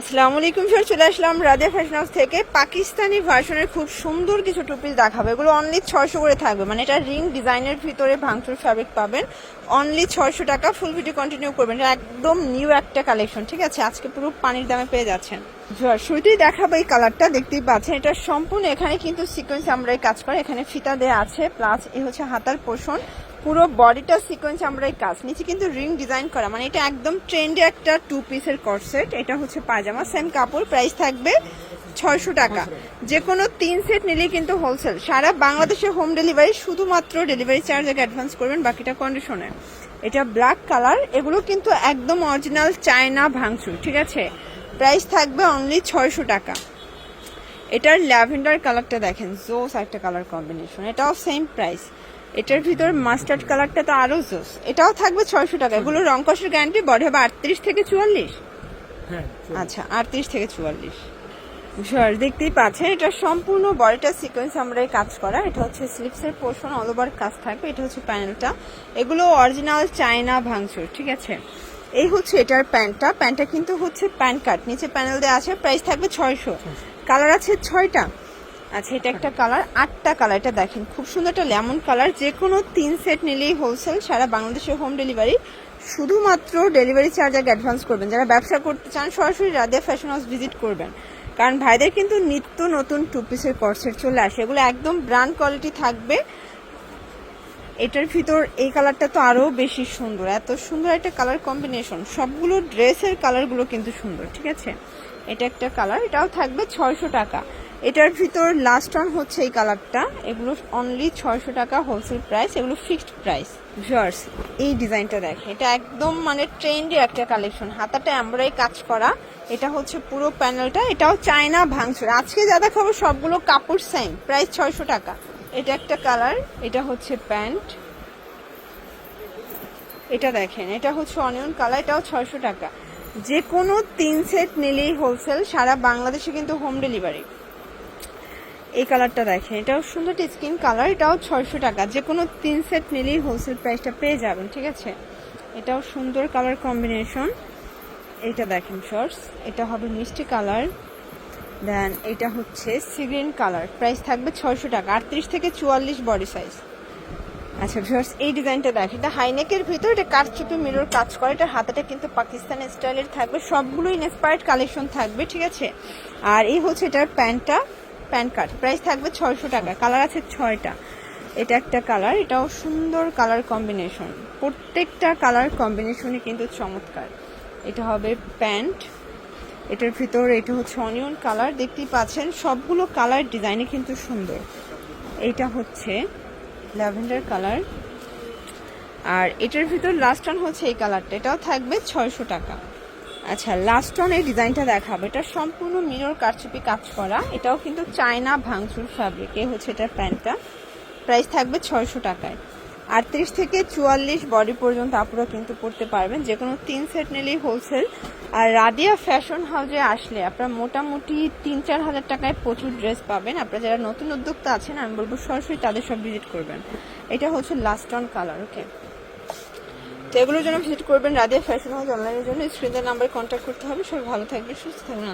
আসসালামু আলাইকুম স্যার চলে আসলাম রাজা ফ্যাশন হাউস থেকে। পাকিস্তানি ভার্সনের খুব সুন্দর কিছু টুপিস দেখাবো। এগুলো অনলি ছয়শো করে থাকবে। মানে এটা রিং ডিজাইনের ভিতরে ভাঙচুর ফ্যাব্রিক পাবেন। অনলি ছয়শো টাকা ফুল ভিডিও কন্টিনিউ করবেন। একদম নিউ একটা কালেকশন ঠিক আছে? আজকে পুরো পানির দামে পেয়ে যাচ্ছেন। শুরুতেই দেখাবো এই কালারটা দেখতেই পাচ্ছেন। এটা সম্পূর্ণ এখানে কিন্তু সিকোয়েন্স আমরা কাজ করে। এখানে ফিতা দেওয়া আছে প্লাস এ হচ্ছে হাতার পোষণ। পুরো বডিটা সিকোয়েন্স আমরা এই কাজ নিচে কিন্তু রিং ডিজাইন করা মানে এটা একদম ট্রেন্ডে একটা টু পিসের কটসেট এটা হচ্ছে পায়জামা সেম কাপড় প্রাইস থাকবে ছয়শো টাকা। যে কোনো তিন সেট নিলেই কিন্তু হোলসেল সারা বাংলাদেশে হোম ডেলিভারি শুধুমাত্র ডেলিভারি চার্জ আগে অ্যাডভান্স করবেন বাকিটা কন্ডিশনে এটা ব্ল্যাক কালার এগুলো কিন্তু একদম অরিজিনাল চায়না ভাঙচুর ঠিক আছে? প্রাইস থাকবে অনলি ছয়শো টাকা। এটার ল্যাভেন্ডার কালারটা দেখেন জোস একটা কালার কম্বিনেশন এটাও সেম প্রাইস এটার ভিতর মাস্টার্ড কালারটা তো আরও জোস। এটাও থাকবে ছয়শো টাকা এগুলো রং কষের গ্যারান্টি বডি হবে আটত্রিশ থেকে চুয়াল্লিশ? হ্যাঁ আচ্ছা আটত্রিশ থেকে চুয়াল্লিশ। সর দেখতেই পাচ্ছেন এটা সম্পূর্ণ বডিটা সিকোয়েন্স আমরা কাজ করা। এটা হচ্ছে স্লিপসের পোর্শন অল ওভার কাজ থাকবে। এটা হচ্ছে প্যানেলটা এগুলো অরিজিনাল চায়না ভাঙচুর ঠিক আছে? এই হচ্ছে এটার প্যান্টটা। প্যান্টটা কিন্তু হচ্ছে প্যান্ট কাট। নিচে প্যানেল দেওয়া আছে প্রাইস থাকবে ছয়শো। কালার আছে ছয়টা। আচ্ছা এটা একটা কালার, আটটা কালার, এটা দেখেন, খুব সুন্দর একটা লেমন কালার যে কোনো তিন সেট নিলেই হোলসেল সারা বাংলাদেশে হোম ডেলিভারি শুধুমাত্র ডেলিভারি চার্জ আগে অ্যাডভান্স করবেন। যারা ব্যবসা করতে চান, সরাসরি রাদিয়া ফ্যাশন হাউস ভিজিট করবেন। কারণ ভাইদের কিন্তু নিত্য নতুন টু পিসের কর্সেট চলে আসে, এগুলো একদম ব্র্যান্ড কোয়ালিটি থাকবে। এটার ভিতর, এই কালারটা তো আরও বেশি সুন্দর, এত সুন্দর একটা কালার কম্বিনেশন সবগুলো ড্রেসের কালারগুলো কিন্তু সুন্দর, ঠিক আছে? এটা একটা কালার এটাও থাকবে ছয়শো টাকা। এটার ভিতর লাস্ট অন হচ্ছে এই কালারটা এগুলো অনলি ছয়শো টাকা হোলসেল প্রাইস এগুলো ফিক্সড প্রাইস ভিউয়ার্স এই ডিজাইনটা দেখে এটা একদম মানে ট্রেন্ডি একটা কালেকশন হাতাটা আমরাই কাজ করা। এটা হচ্ছে পুরো প্যানেলটা এটাও চায়না ভাঙচুর। আজকে যা দেখাবো সবগুলো কাপড় সেম প্রাইস ছয়শো টাকা। এটা একটা কালার এটা হচ্ছে প্যান্ট। এটা দেখেন, এটা হচ্ছে অনিয়ন কালার এটাও ছয়শো টাকা। যে কোনো তিন সেট নিলেই হোলসেল সারা বাংলাদেশে কিন্তু হোম ডেলিভারি এই কালারটা দেখেন, এটাও সুন্দর স্কিন কালার, এটাও ছয়শো টাকা। যে কোনো তিন সেট নিলেই হোলসেল প্রাইসটা পেয়ে যাবেন, ঠিক আছে? এটাও সুন্দর কালার কম্বিনেশন এইটা দেখেন শর্টস এটা হবে মিষ্টি কালার। দেন এটা হচ্ছে সিগ্রিন কালার প্রাইস থাকবে ছয়শো টাকা, আটত্রিশ থেকে চুয়াল্লিশ বডি সাইজ আচ্ছা ভিউয়ার্স এই ডিজাইনটা দেখেন, এটা হাইনেকের ভিতর, এটা কারচুপি মিরর কাজ করে, এটা হাতাটা কিন্তু পাকিস্তানি স্টাইলের থাকবে, সবগুলোই ইন্সপায়ার্ড কালেকশন থাকবে, ঠিক আছে? আর এই হচ্ছে এটার প্যান্টটা প্যান্ট কার্ড। প্রাইস থাকবে ছয়শো টাকা। কালার আছে ছয়টা। এটা একটা কালার। এটাও সুন্দর কালার কম্বিনেশন। প্রত্যেকটা কালার কম্বিনেশনই কিন্তু চমৎকার। এটা হবে প্যান্ট। এটার ভিতর এটা হচ্ছে অনিয়ন কালার। দেখতেই পাচ্ছেন, সবগুলো কালার ডিজাইনে কিন্তু সুন্দর। এইটা হচ্ছে ল্যাভেন্ডার কালার। আর এটার ভিতর লাস্ট অন হচ্ছে এই কালারটা। এটাও থাকবে ছয়শো টাকা। আচ্ছা লাস্ট অন এই ডিজাইনটা দেখাবো। এটা সম্পূর্ণ মিরর কারচুপি কাজ করা। এটাও কিন্তু চায়না ভাঙচুর এ হচ্ছে এটার প্যান্টটা। প্রাইস থাকবে ছয়শো টাকায়। আটত্রিশ থেকে চুয়াল্লিশ বডি পর্যন্ত আপনারা কিন্তু পড়তে পারবেন। যে কোনো তিন সেট নিলেই হোলসেল আর রাদিয়া ফ্যাশন হাউসে আসলে আপনারা মোটামুটি তিন, চার হাজার টাকায় প্রচুর ড্রেস পাবেন। আপনারা যারা নতুন উদ্যোক্তা আছেন, আমি বলব সরাসরি তাদের সব ভিজিট করবেন। এটা হচ্ছে লাস্ট অন কালার ওকে তো এগুলোর জন্য ভিজিট করবেন রাদিয়া ফ্যাশন হাউস অনলাইনের জন্য স্ক্রিনের নাম্বারে কন্ট্যাক্ট করতে হবে সবাই ভালো থাকবে সুস্থ থাকবেন।